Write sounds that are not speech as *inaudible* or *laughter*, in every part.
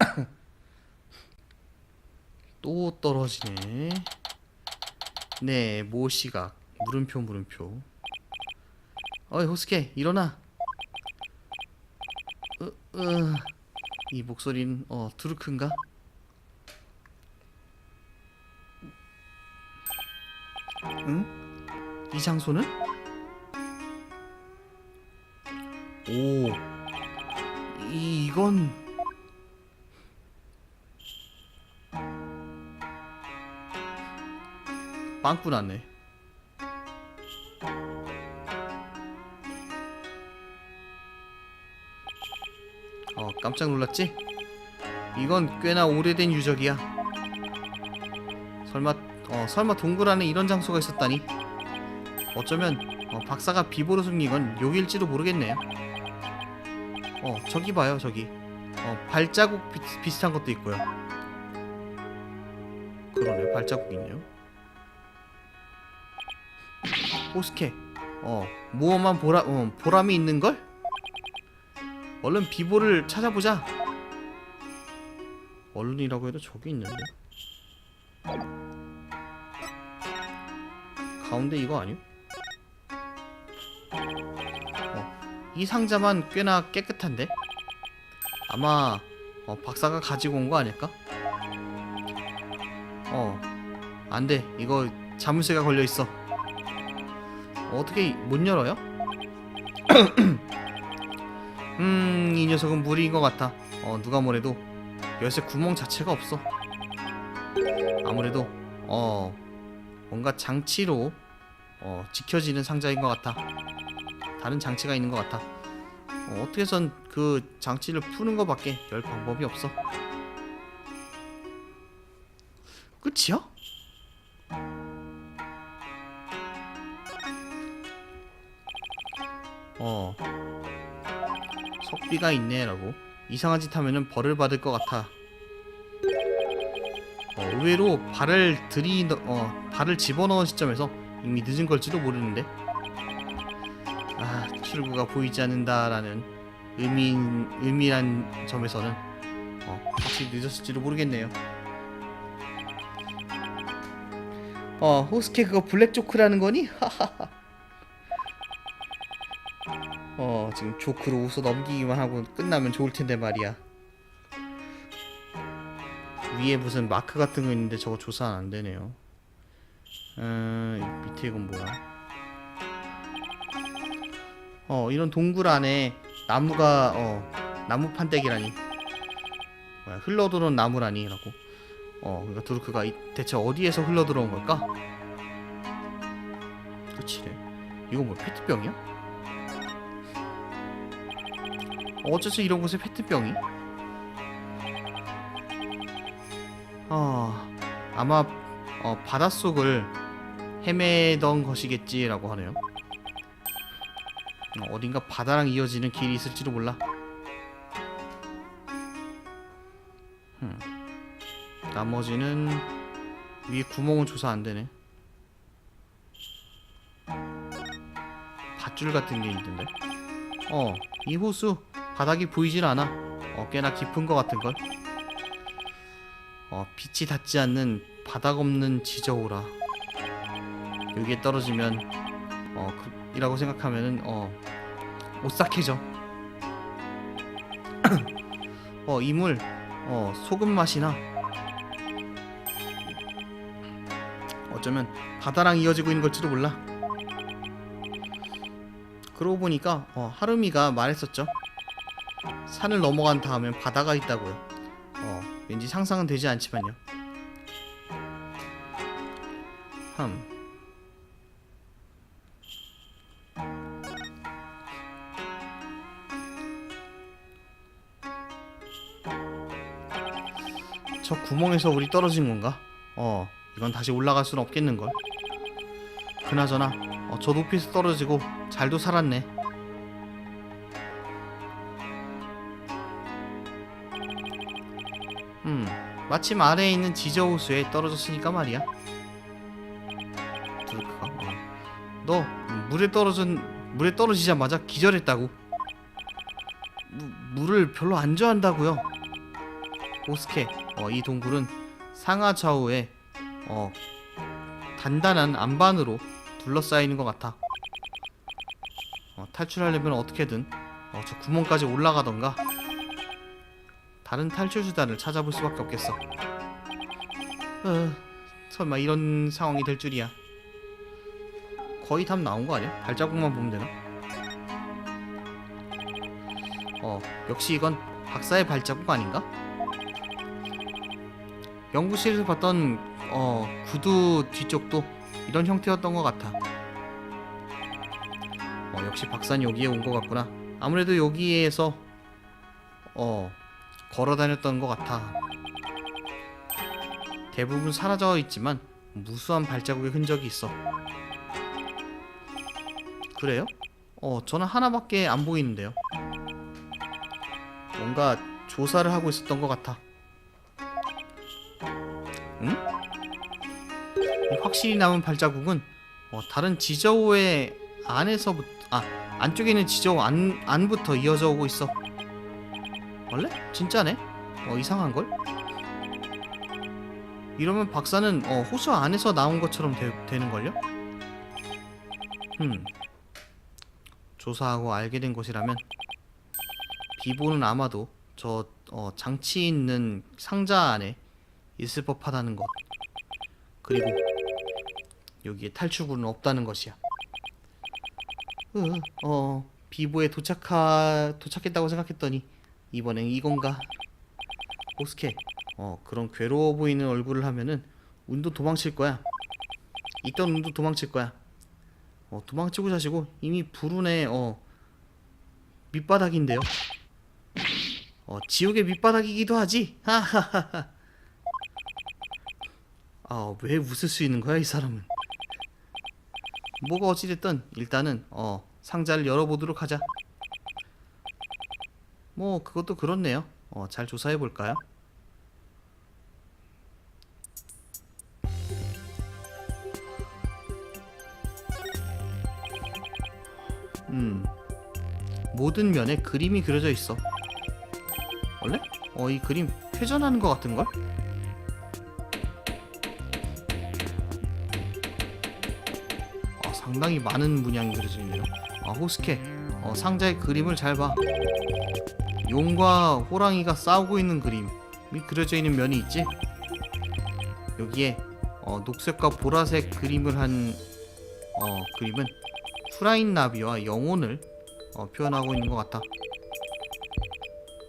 *coughs* 또 떨어지네. 네, 모시각. 물음표, 물음표. 어이, 호스케, 일어나. 으, 으. 이 목소리는, 어, 두르크인가? 응? 이 장소는? 오. 이, 이건. 빵꾸 났네. 어, 깜짝 놀랐지? 이건 꽤나 오래된 유적이야. 설마, 어, 설마 동굴 안에 이런 장소가 있었다니? 어쩌면 어, 박사가 비보로 숨긴 건 여기일지도 모르겠네요. 어, 저기 봐요, 저기. 어, 발자국 비, 비슷한 것도 있고요. 그러네, 발자국 있네요. 오스케, 어, 무엄한 보라, 어, 보람이 있는 걸? 얼른 비보를 찾아보자. 얼른이라고 해도 저기 있는데. 가운데 이거 아니요? 어, 이 상자만 꽤나 깨끗한데? 아마 어, 박사가 가지고 온 거 아닐까? 어, 안 돼. 이거 자물쇠가 걸려 있어. 어떻게 못 열어요? *clears throat* 음, 이 녀석은 무리인 것 같아. 어, 누가 뭐래도 열쇠 구멍 자체가 없어. 아무래도 어 뭔가 장치로 어, 지켜지는 상자인 것 같아. 다른 장치가 있는 것 같아. 어, 어떻게 해선 그 장치를 푸는 것밖에 열 방법이 없어. 끝이야? 어 석비가 있네라고 이상한 짓 하면은 벌을 받을 것 같아. 어, 의외로 발을 들이 어 발을 집어넣은 시점에서 이미 늦은 걸지도 모르는데 아 출구가 보이지 않는다라는 의미 의미란 점에서는 어 확실히 늦었을지도 모르겠네요. 어 호스케 그거 블랙 조크라는 거니? *laughs* 어 지금 조크로 웃어 넘기기만 하고 끝나면 좋을 텐데 말이야. 위에 무슨 마크 같은 거 있는데 저거 조사 안 되네요. 음, 이 밑에 이건 뭐야? 어, 이런 동굴 안에 나무가 어, 나무 판때기라니. 뭐야, 흘러 들어온 나무라니라고. 어, 그러니까 두르크가 이, 대체 어디에서 흘러 들어온 걸까? 그치래. 이거 뭐 페트병이야? 어쩌지 이런 곳에 페트병이? 어, 아마 어, 바닷속을 헤매던 것이겠지라고 하네요. 어, 어딘가 바다랑 이어지는 길이 있을지도 몰라. 흠. 나머지는 위에 구멍은 조사 안 되네. 밧줄 같은 게 있던데. 어, 이 호수 바닥이 보이질 않아. 어, 꽤나 깊은 것 같은 걸. 어, 빛이 닿지 않는 바닥 없는 지저우라. 여기에 떨어지면 어, 그, 이라고 생각하면은 어, 오싹해져. *clears throat* 어, 이물 어, 소금 맛이나 어쩌면 바다랑 이어지고 있는 걸지도 몰라. 그러고 보니까 어, 하루미가 말했었죠. 산을 넘어간 다음엔 바다가 있다고요. 어, 왠지 상상은 되지 않지만요. 흠. 저 구멍에서 우리 떨어진 건가? 어, 이건 다시 올라갈 수는 없겠는걸. 그나저나, 어, 저 높이에서 떨어지고 잘도 살았네. 음, 마침 아래에 있는 지저우수에 떨어졌으니까 말이야. 어. 너 물에 떨어진 물에 떨어지자마자 기절했다고. 무, 물을 별로 안 좋아한다고요. 오스케 어, 이 동굴은 상하 좌우에 어, 단단한 안반으로 둘러싸이는 것 같아. 어, 탈출하려면 어떻게든 어, 저 구멍까지 올라가던가 다른 탈출 수단을 찾아볼 수밖에 없겠어. 어, 설마 이런 상황이 될 줄이야. 거의 답 나온 거 아니야? 발자국만 보면 되나? 어, 역시 이건 박사의 발자국 아닌가? 연구실에서 봤던 어, 구두 뒤쪽도 이런 형태였던 것 같아. 어, 역시 박사는 여기에 온 것 같구나. 아무래도 여기에서 어, 걸어 다녔던 것 같아. 대부분 사라져 있지만 무수한 발자국의 흔적이 있어. 그래요? 어, 저는 하나밖에 안 보이는데요. 뭔가 조사를 하고 있었던 것 같아. 응? 이 확실히 남은 발자국은 어, 다른 지저우의 안에서부터 아 안쪽에 있는 지저우 안 안부터 이어져 오고 있어. 원래? 진짜네? 어 이상한 걸? 이러면 박사는 어, 호수 안에서 나온 것처럼 되, 는 걸요? 음. 조사하고 알게 된 곳이라면 비보는 아마도 저 어, 장치 있는 상자 안에 있을 법하다는 것. 그리고 여기에 탈출구는 없다는 것이야. 으, 어, 비보에 도착하 도착했다고 생각했더니 이번엔 이건가? 오스케, 어 그런 괴로워 보이는 얼굴을 하면은 운도 도망칠 거야. 있던 운도 도망칠 거야. 어 도망치고 자시고 이미 불운의 어 밑바닥인데요. 어 지옥의 밑바닥이기도 하지. 하하하하. 아왜 웃을 수 있는 거야 이 사람은? 뭐가 어찌됐든 일단은 어 상자를 열어보도록 하자. 뭐 그것도 그렇네요. 어 잘 조사해 볼까요? 음 모든 면에 그림이 그려져 있어. 원래? 어 이 그림 회전하는 것 같은 걸? 아, 상당히 많은 문양이 그려져 있네요. 아 호스케, 어, 상자의 그림을 잘 봐. 용과 호랑이가 싸우고 있는 그림이 그려져 있는 면이 있지. 여기에 어, 녹색과 보라색 그림을 한 어, 그림은 후라인 나비와 영혼을 어, 표현하고 있는 것 같아.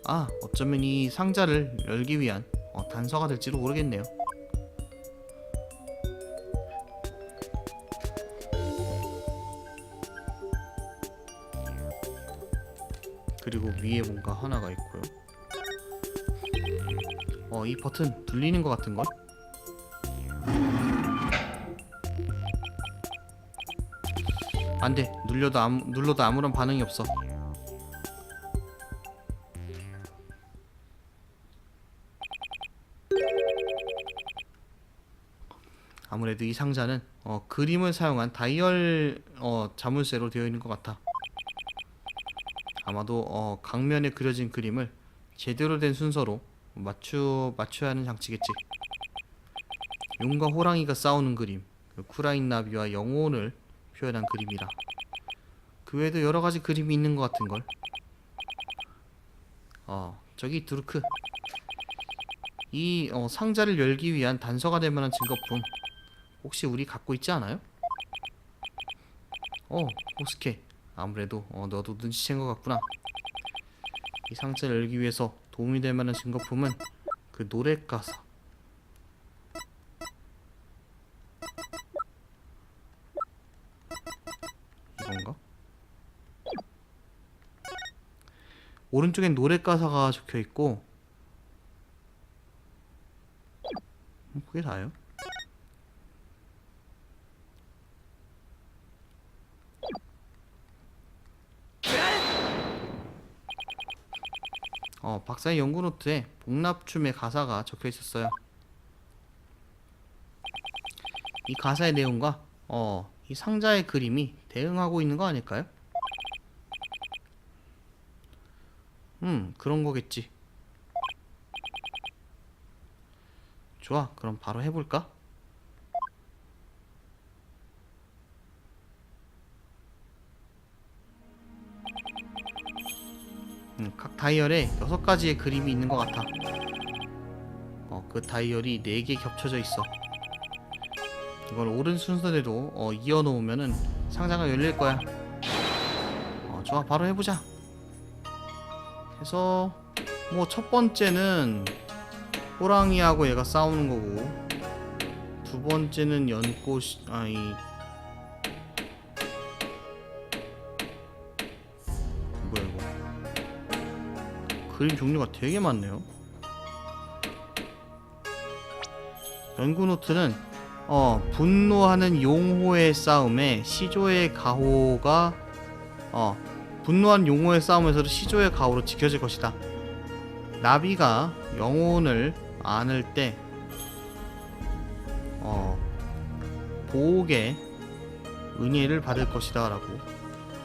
아, 어쩌면 이 상자를 열기 위한 어, 단서가 될지도 모르겠네요. 그리고 위에 뭔가 하나가 있고요. 어, 이 버튼 눌리는 것 같은 걸? 안 돼. 눌려도 아무, 눌러도 아무런 반응이 없어. 아무래도 이 상자는 어, 그림을 사용한 다이얼 어, 자물쇠로 되어 있는 것 같아. 아마도 어, 강면에 그려진 그림을 제대로 된 순서로 맞추 맞춰야 하는 장치겠지. 용과 호랑이가 싸우는 그림, 그 쿠라인 나비와 영혼을 표현한 그림이라. 그 외에도 여러 가지 그림이 있는 것 같은 걸. 어, 저기 두르크. 이 어, 상자를 열기 위한 단서가 될 만한 증거품 혹시 우리 갖고 있지 않아요? 어, 오스케. 아무래도 어, 너도 눈치챈 것 같구나. 이 상자를 열기 위해서 도움이 될 만한 증거품은 그 노래 가사. 이건가? 오른쪽엔 노래 가사가 적혀 있고 음, 그게 다예요. 어, 박사의 연구 노트에 복납춤의 가사가 적혀 있었어요. 이 가사의 내용과 어, 이 상자의 그림이 대응하고 있는 거 아닐까요? 음, 그런 거겠지. 좋아. 그럼 바로 해볼까? 다이얼에 여섯 가지의 그림이 있는 것 같아. 어, 그 다이얼이 네개 겹쳐져 있어. 이걸 옳은 순서대로 어, 이어 놓으면은 상자가 열릴 거야. 어, 좋아, 바로 해보자. 해서 뭐 첫 번째는 호랑이하고 얘가 싸우는 거고 두 번째는 연꽃 아이 뭐야 그림 종류가 되게 많네요. 연구 노트는 어 분노하는 용호의 싸움에 시조의 가호가 어 분노한 용호의 싸움에서도 시조의 가호로 지켜질 것이다. 나비가 영혼을 안을 때 어, 보옥의 은혜를 받을 것이다 라고.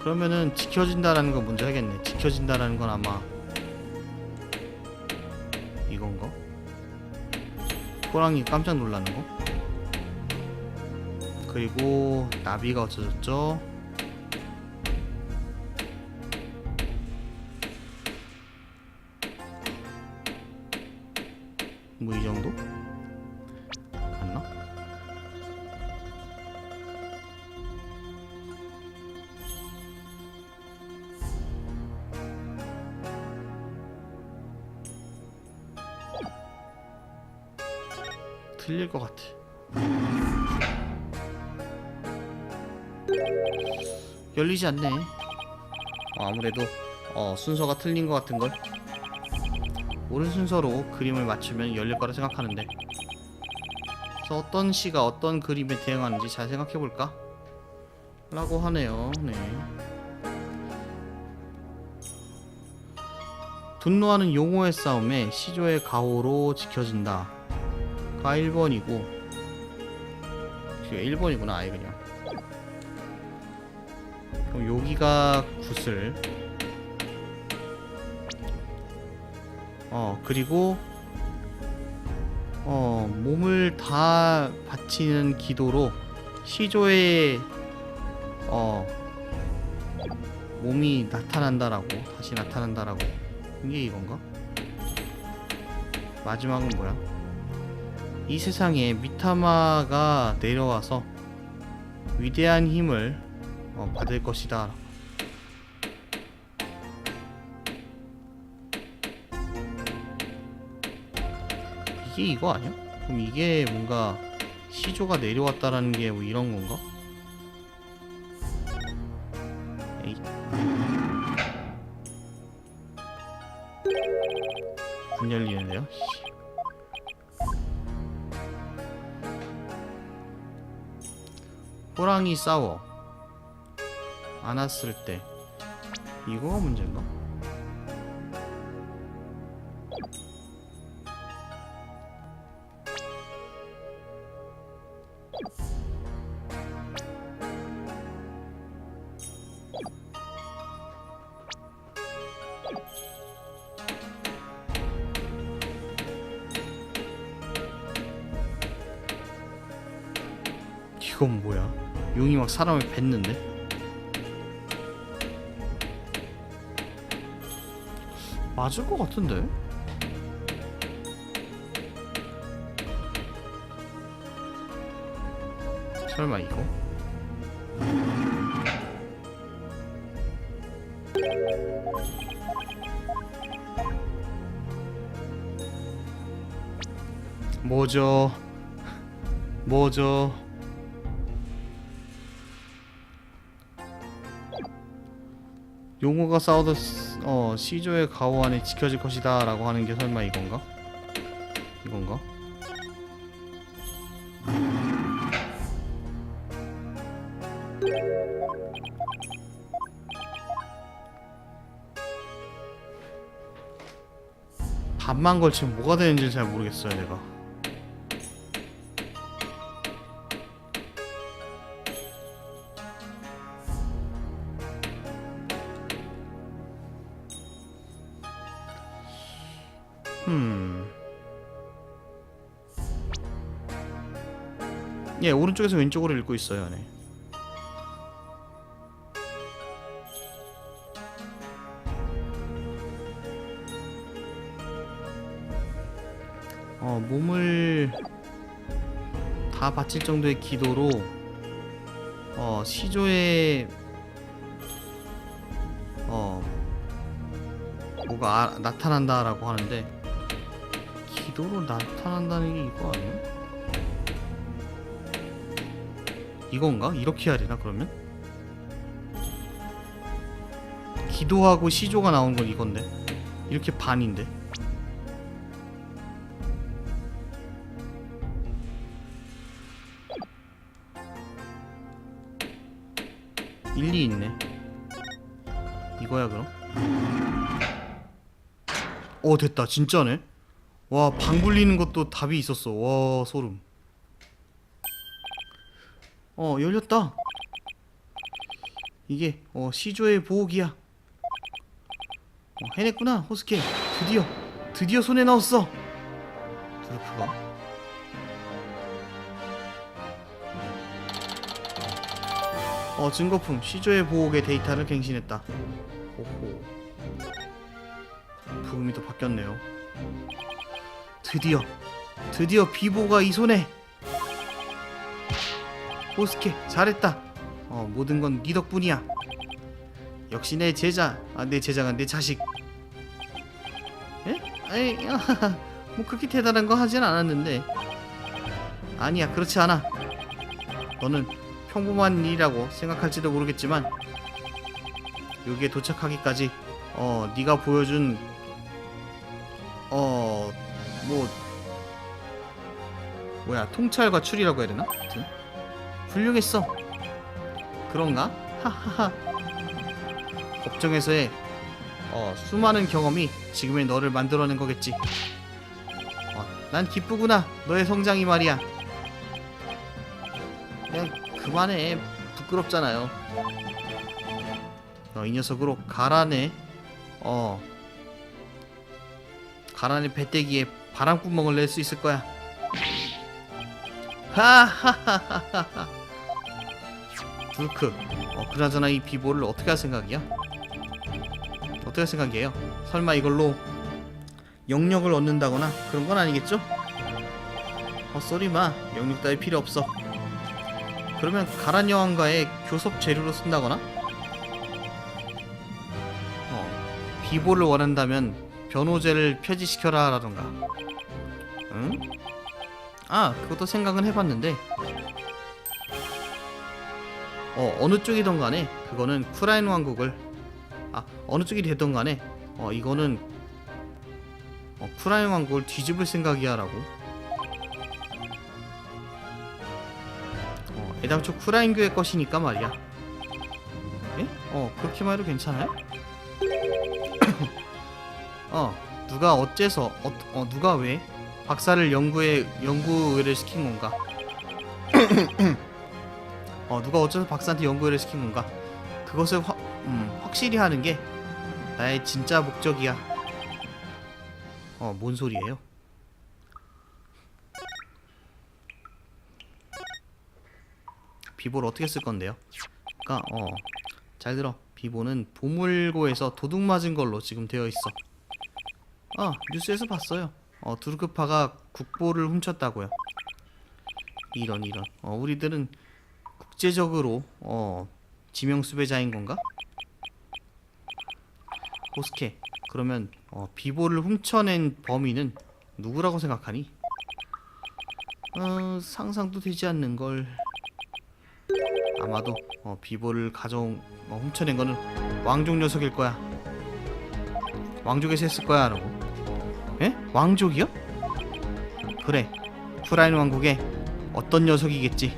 그러면은 지켜진다라는 건 먼저 하겠네. 지켜진다라는 건 아마 이건가? 호랑이 깜짝 놀라는 거? 그리고 나비가 어쩌졌죠? 열리지 않네. 어, 아무래도 어, 순서가 틀린 것 같은 걸. 옳은 순서로 그림을 맞추면 열릴 거라 생각하는데 그래서 어떤 시가 어떤 그림에 대응하는지 잘 생각해 볼까? 라고 하네요 네 분노하는 용호의 싸움에 시조의 가호로 지켜진다 가 1번이고 1번이구나 아예 그냥 그럼 여기가 구슬 어 그리고 어 몸을 다 바치는 기도로 시조의 어 몸이 나타난다라고 다시 나타난다라고 이게 이건가? 마지막은 뭐야? 이 세상에 미타마가 내려와서 위대한 힘을 어, 받을 것이다. 이게 이거 아니야? 그럼 이게 뭔가 시조가 내려왔다라는 게 뭐 이런 건가? 문 열리는데요? 씨. 호랑이 싸워 안았을 때 이거가 문제인가? 이건 뭐야? 용이 막 사람을 뱉는데? 맞을 것 같은데? 설마 이거? 뭐죠? 뭐죠? 싸워도 시- 어 시조의 가호 안에 지켜질 것이다 라고 하는 게 설마 이건가? 이건가? 반만 걸치면 뭐가 되는지 잘 모르겠어요 내가 음 예, 오른쪽에서 왼쪽으로 읽고 있어요. 네. 어, 몸을 다 바칠 정도의 기도로 어, 시조에 어 뭐가 아- 나타난다라고 하는데 기도로 나타난다는 게 이거 아니에요? 이건가? 이렇게 해야 되나 그러면? 기도하고 시조가 나온 건 이건데 이렇게 반인데 일리 있네 이거야 그럼? 어 됐다 진짜네 와 방 굴리는 것도 답이 있었어. 와 소름. 어 열렸다. 이게 어 시조의 보호기야. 어, 해냈구나 호스케. 드디어 드디어 손에 넣었어. 드루프가? 어 증거품. 시조의 보호의 데이터를 갱신했다. 호호. 부음이 또 바뀌었네요 드디어 드디어 비보가 이 손에. 호스케 잘했다. 어 모든 건 네 덕분이야. 역시 내 제자 아 내 제자가 내 자식. 에? 에이 *laughs* 뭐 그렇게 대단한 거 하진 않았는데. 아니야 그렇지 않아. 너는 평범한 일이라고 생각할지도 모르겠지만 여기에 도착하기까지 어 네가 보여준 어 뭐 뭐야 통찰과 추리라고 해야 되나? 하여튼. 훌륭했어. 그런가? 하하하. 법정에서의 어 수많은 경험이 지금의 너를 만들어낸 거겠지. 어, 난 기쁘구나 너의 성장이 말이야. 그냥 그만해. 부끄럽잖아요. 어, 이 녀석으로 가란의 어. 가란의 배때기에 바람구멍을 낼 수 있을 거야 하하하하하 불크 어 그나저나 이 비보를 어떻게 할 생각이야? 어떻게 할 생각이에요? 설마 이걸로 영역을 얻는다거나 그런 건 아니겠죠? 헛소리 마 영역 따위 필요 없어 그러면 가란 여왕과의 교섭 재료로 쓴다거나? 어, 비보를 원한다면 변호제를 폐지시켜라 라던가 응? 아 그것도 생각은 해봤는데 어 어느 쪽이든 간에 그거는 쿠라인 왕국을 아 어느 쪽이 되든 간에 어 이거는 어, 쿠라인 왕국을 뒤집을 생각이야 라고 어, 애당초 쿠라인 교의 것이니까 말이야. 예? 어, 그렇게만 해도 괜찮아요? 어, 누가 어째서, 어, 어, 누가 왜 박사를 연구에, 연구를 시킨 건가? *coughs* 어, 누가 어째서 박사한테 연구를 시킨 건가? 그것을 확, 음, 확실히 하는 게 나의 진짜 목적이야. 어, 뭔 소리예요? 비보를 어떻게 쓸 건데요? 그러니까 어, 잘 들어. 비보는 보물고에서 도둑 맞은 걸로 지금 되어 있어. 아, 뉴스에서 봤어요. 어, 두르크파가 국보를 훔쳤다고요. 이런 이런. 어, 우리들은 국제적으로 어, 지명 수배자인 건가? 호스케. 그러면 어, 비보를 훔쳐낸 범인은 누구라고 생각하니? 어, 상상도 되지 않는 걸. 아마도 어, 비보를 가져온 어, 훔쳐낸 거는 왕족 녀석일 거야. 왕족에서 했을 거야라고. 에? 왕족이요? 그래. 프라인 왕국의 어떤 녀석이겠지.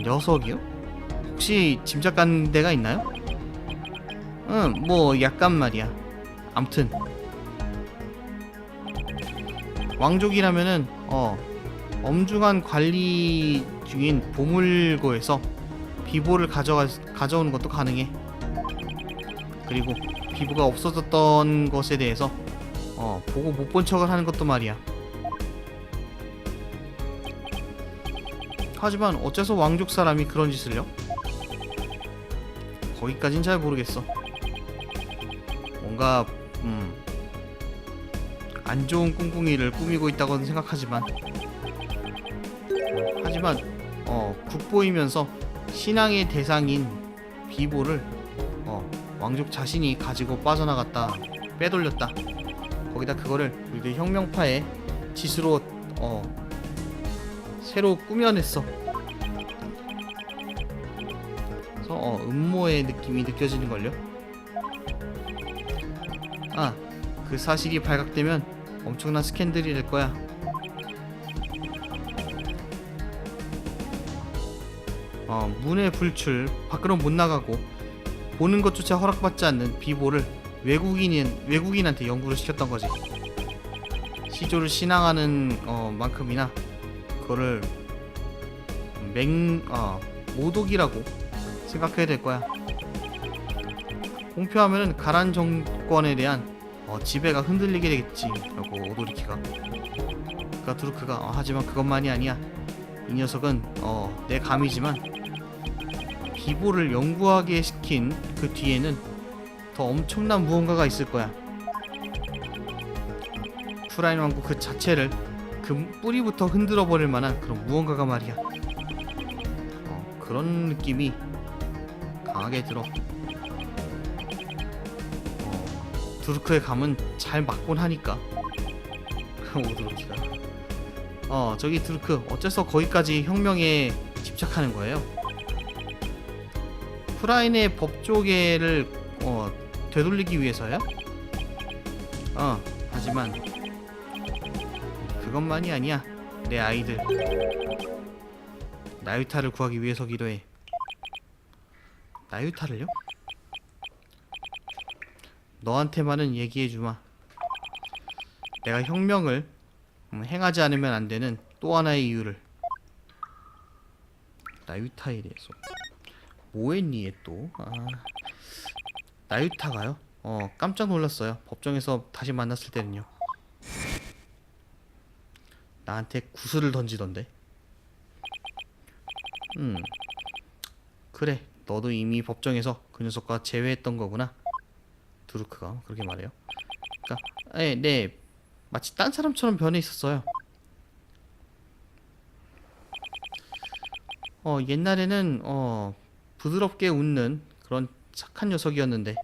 녀석이요? 혹시 짐작 가는 데가 있나요? 응, 뭐 약간 말이야. 암튼 왕족이라면은 어 엄중한 관리 중인 보물고에서 비보를 가져가 가져오는 것도 가능해. 그리고 비보가 없어졌던 것에 대해서 어 보고 못 본 척을 하는 것도 말이야. 하지만 어째서 왕족 사람이 그런 짓을요? 거기까진 잘 모르겠어. 뭔가 음, 안 좋은 꿍꿍이를 꾸미고 있다고는 생각하지만 어, 하지만 어, 국보이면서 신앙의 대상인 비보를 어, 왕족 자신이 가지고 빠져나갔다 빼돌렸다 거기다 그거를 우리들 혁명파의 짓으로 어, 새로 꾸며냈어. 그래서 어, 음모의 느낌이 느껴지는 걸요? 아 그 사실이 발각되면 엄청난 스캔들이 될 거야. 어, 문의 불출 밖으로 못 나가고 보는 것조차 허락받지 않는 비보를 외국인인 외국인한테 연구를 시켰던 거지. 시조를 신앙하는 어, 만큼이나 그거를 맹 어, 모독이라고 생각해야 될 거야. 공표하면은 가란 정권에 대한 어, 지배가 흔들리게 되겠지. 라고 오도리키가. 그러니까 두루크가 어, 하지만 그것만이 아니야. 이 녀석은 어, 내 감이지만 비보를 연구하게 시킨 그 뒤에는 더 엄청난 무언가가 있을 거야. 프라인 왕국 그 자체를 그 뿌리부터 흔들어 버릴 만한 그런 무언가가 말이야. 어, 그런 느낌이 강하게 들어. 어, 두르크의 감은 잘 맞곤 하니까. *laughs* 오두르키가. 어, 저기 두르크 어째서 거기까지 혁명에 집착하는 거예요? 프라인의 법조계를 어, 되돌리기 위해서요? 어, 하지만 그것만이 아니야. 내 아이들 나유타를 구하기 위해서기도 해. 나유타를요? 너한테만은 얘기해 주마. 내가 혁명을 음, 행하지 않으면 안 되는 또 하나의 이유를. 나유타에 대해서. 뭐했니 얘 또? 아, 나유타가요? 어 깜짝 놀랐어요. 법정에서 다시 만났을 때는요. 나한테 구슬을 던지던데. 음, 그래. 너도 이미 법정에서 그 녀석과 재회했던 거구나. 두루크가 그렇게 말해요. 그러니까, 네, 네, 마치 딴 사람처럼 변해 있었어요. 어 옛날에는 어 부드럽게 웃는 그런 착한 녀석이었는데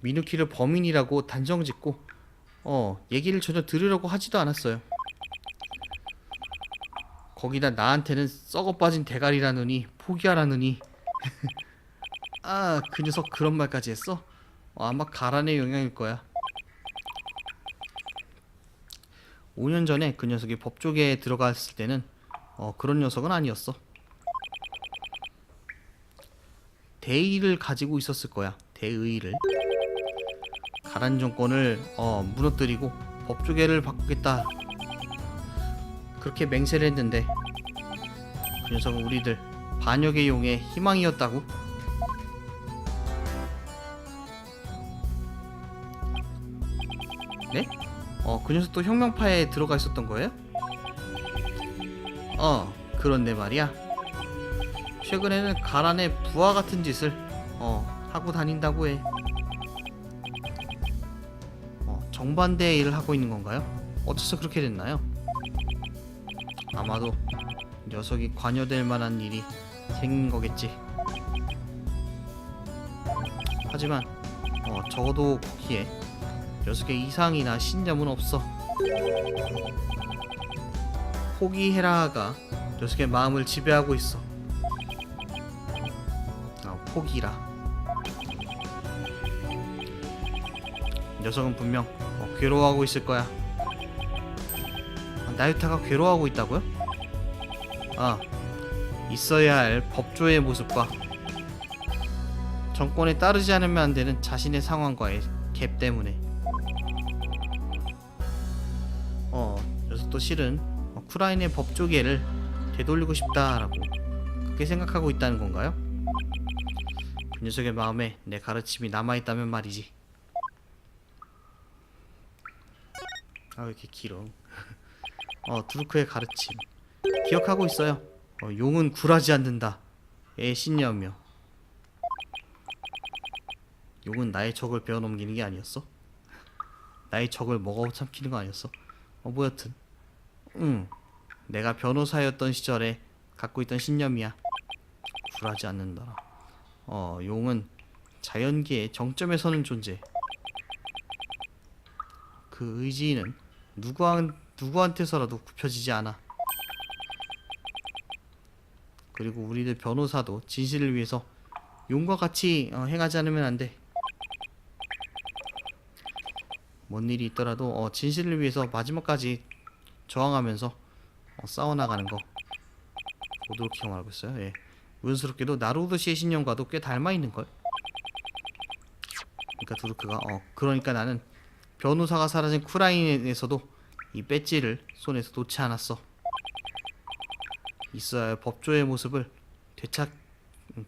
미누키를 범인이라고 단정짓고 어 얘기를 전혀 들으려고 하지도 않았어요. 거기다 나한테는 썩어 빠진 대가리라느니 포기하라느니 *laughs* 아 그 녀석 그런 말까지 했어? 어, 아마 가란의 영향일 거야. 5년 전에 그 녀석이 법조계에 들어갔을 때는 어, 그런 녀석은 아니었어. 대의를 가지고 있었을 거야. 대의를. 가란 정권을 어, 무너뜨리고 법조계를 바꾸겠다. 그렇게 맹세를 했는데 그 녀석은 우리들 반역의 용의 희망이었다고. 네? 어, 그 녀석도 혁명파에 들어가 있었던 거예요? 어, 그런데 말이야. 최근에는 가란의 부하 같은 짓을 어, 하고 다닌다고 해. 어, 정반대의 일을 하고 있는 건가요? 어째서 그렇게 됐나요? 아마도 녀석이 관여될 만한 일이 생긴 거겠지. 하지만 어, 적어도 거기에 녀석의 이상이나 신념은 없어. 포기해라가 녀석의 마음을 지배하고 있어. 아, 포기라. 녀석은 분명 어, 괴로워하고 있을 거야. 아, 나유타가 괴로워하고 있다고요? 아, 있어야 할 법조의 모습과 정권에 따르지 않으면 안 되는 자신의 상황과의 갭 때문에. 어, 녀석도 실은 어, 쿠라인의 법조계를 되돌리고 싶다라고 그렇게 생각하고 있다는 건가요? 그 녀석의 마음에 내 가르침이 남아있다면 말이지. 아, 왜 이렇게 길어? *laughs* 어, 두루크의 가르침 기억하고 있어요. 어, 용은 굴하지 않는다. 의 신념이요. 용은 나의 적을 베어넘기는 게 아니었어? *laughs* 나의 적을 먹어 삼키는 거 아니었어? 어, 뭐 여튼 응 내가 변호사였던 시절에 갖고 있던 신념이야. 굴하지 않는다. 어, 용은 자연계의 정점에 서는 존재. 그 의지는 누구한, 누구한테서라도 굽혀지지 않아. 그리고 우리들 변호사도 진실을 위해서 용과 같이 어, 행하지 않으면 안 돼. 뭔 일이 있더라도 어, 진실을 위해서 마지막까지 저항하면서 어, 싸워나가는 거. 오도로키가 말하고 있어요. 예. 우연스럽게도 나루도 씨의 신념과도 꽤 닮아 있는 걸. 그러니까 두루크가 어 그러니까 나는 변호사가 사라진 쿠라인에서도 이 배지를 손에서 놓지 않았어. 있어야 할 법조의 모습을 되찾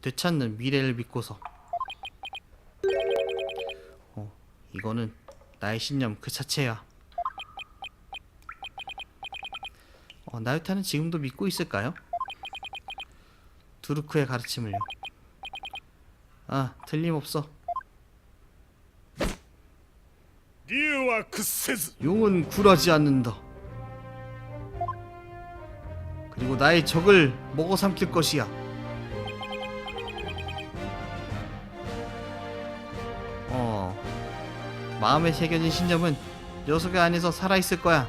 되찾는 미래를 믿고서. 어 이거는 나의 신념 그 자체야. 어 나유타는 지금도 믿고 있을까요? 두루크의 가르침을요. 아, 틀림없어. 용은 굴하지 않는다. 그리고 나의 적을 먹어 삼킬 것이야. 어. 마음에 새겨진 신념은 녀석의 안에서 살아있을 거야.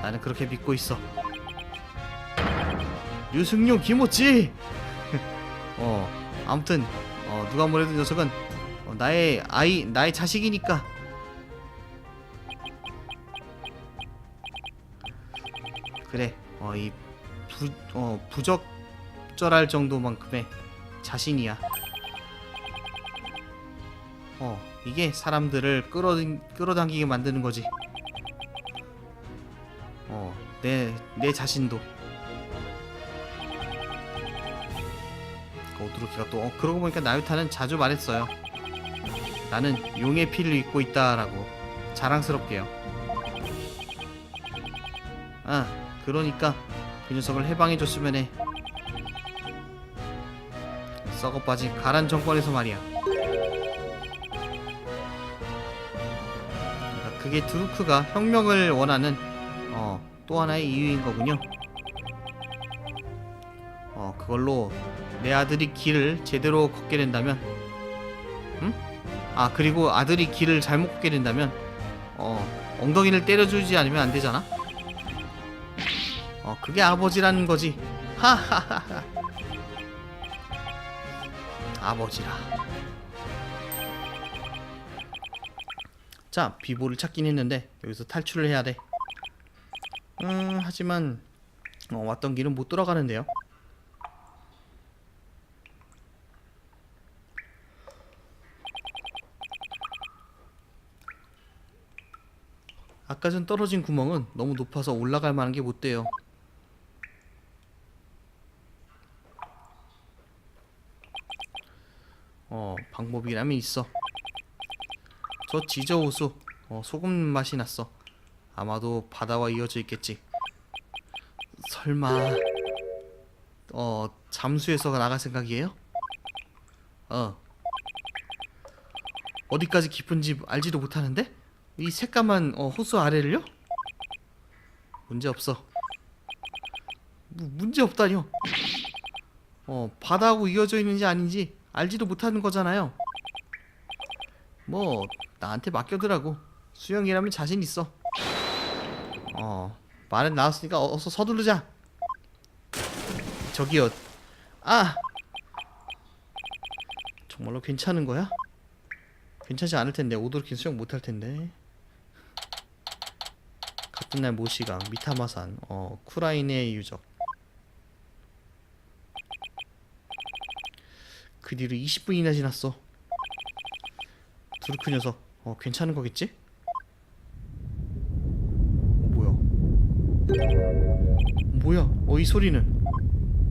나는 그렇게 믿고 있어. 유승용 김오찌. *laughs* 어, 아무튼 어, 누가 뭐래도 녀석은 어, 나의 아이, 나의 자식이니까. 그래, 어, 이 부, 어, 부적절할 정도만큼의 자신이야. 어, 이게 사람들을 끌어 끌어당기게 만드는 거지. 어, 내내 자신도. 오드로키가 또 어, 그러고 보니까 나유타는 자주 말했어요. 나는 용의 피를 입고 있다라고 자랑스럽게요. 아, 그러니까 그 녀석을 해방해줬으면 해. 썩어 빠진 가란 정권에서 말이야. 그러니까 그게 드루크가 혁명을 원하는 어, 또 하나의 이유인 거군요. 어, 그걸로 내 아들이 길을 제대로 걷게 된다면, 응? 아 그리고 아들이 길을 잘못 걷게 된다면, 어 엉덩이를 때려주지 않으면 안 되잖아. 어 그게 아버지라는 거지. 하하하하. 아버지라. 자 비보를 찾긴 했는데 여기서 탈출을 해야 돼. 음 하지만 어, 왔던 길은 못 돌아가는데요. 아까 전 떨어진 구멍은 너무 높아서 올라갈 만한 게 못 돼요. 어, 방법이라면 있어. 저 지저 호수, 어, 소금 맛이 났어. 아마도 바다와 이어져 있겠지. 설마, 어, 잠수해서 나갈 생각이에요? 어. 어디까지 깊은지 알지도 못하는데? 이 새까만 어, 호수 아래를요? 문제 없어. 무, 문제 없다뇨. 어 바다하고 이어져 있는지 아닌지 알지도 못하는 거잖아요. 뭐 나한테 맡겨두라고. 수영이라면 자신 있어. 어 말은 나왔으니까 어- 어서 서두르자. 저기요. 아 정말로 괜찮은 거야? 괜찮지 않을 텐데 오도르킨 수영 못할 텐데. 같은 날 모시강, 미타마산, 어 쿠라인의 유적. 그 뒤로 20분이나 지났어. 두르크 녀석, 어 괜찮은 거겠지? 어, 뭐야? 뭐야? 어 이 소리는?